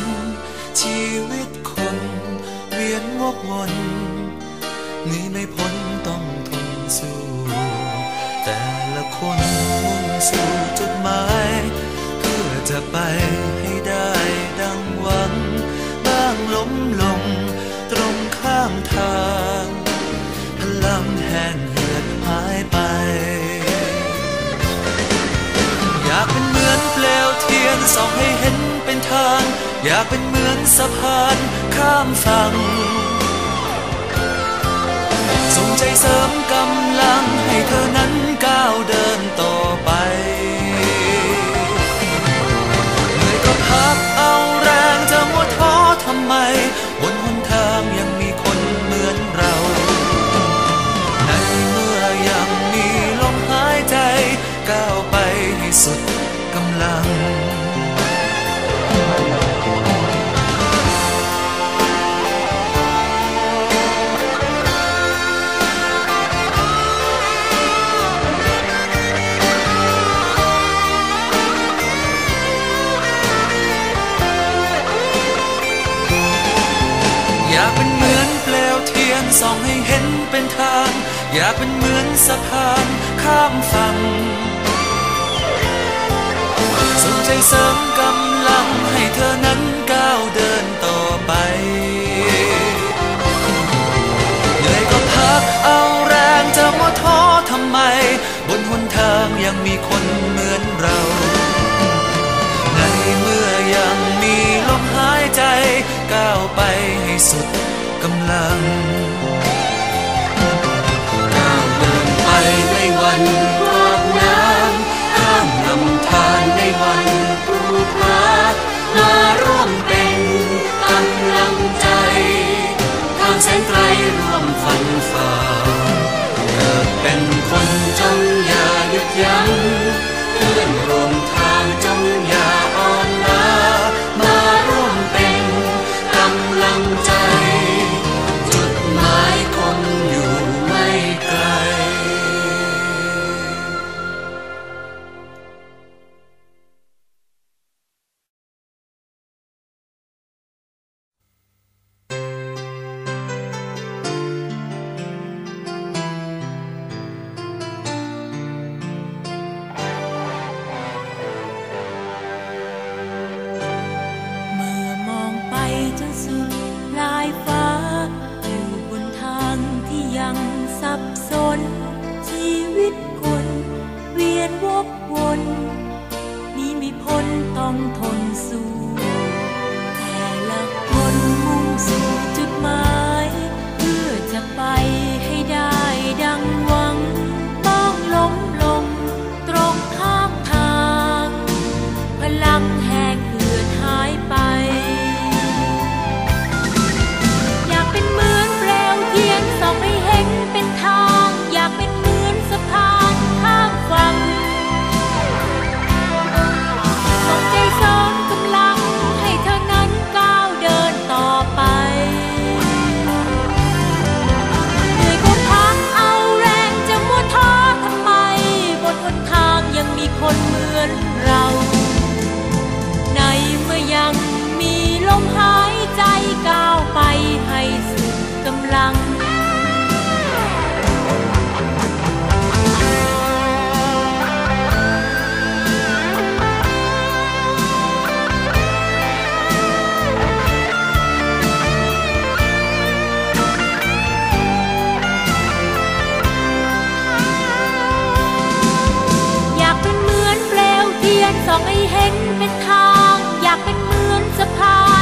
น ชีวิตคนเวียนวกวนหนีไม่พ้นต้องทนสู้ แต่ละคนมุ่งสู่จุดหมาย เพื่อจะไปให้ได้ดังหวัง บ้างล้มลงตรงข้างทางพลังแห่งเหือดหายไป อยากเป็นเหมือนเปลวเทียนส่องให้เห็นเป็นทาง อยากเป็นเหมือนสะพานข้ามฝั่งส่งใจเสริมกำลังให้เธอนั้นก้าวเดินต่อไปเหนื่อยก็พักเอาแรงจะมัวท้อทำไม บนหนทางยังมีคนเหมือนเรา ในเมื่อยังมีลมหายใจ ก้าวไปให้สุดกำลังากเป็นเหมือนเปลวเทียนส่องให้เห็นเป็นทาง อยากเป็นเหมือนสะพานข้ามฝั่งสนใจเสริมกำลังให้เธอนั้นก้าวเดินต่อไปเหนื่อยก็พักเอาแรงจะมัวท้อทำไม บนหนทางยังมีคน สุดกำลังก้าวเดินไปในวันกวากน้ำข้ามลำธารในวันปลูกรักมาร่วมเป็นกำลังใจทางแสนไกลร่วมฝันฝ่าเกิดเป็นคนจงอย่าหยุดยั้งเพื่อนร่วมทางจงอย่า นหนี่ไม่พ้นต้องทน ไม่เห็นเป็นทาง อยากเป็นเหมือนสะพาน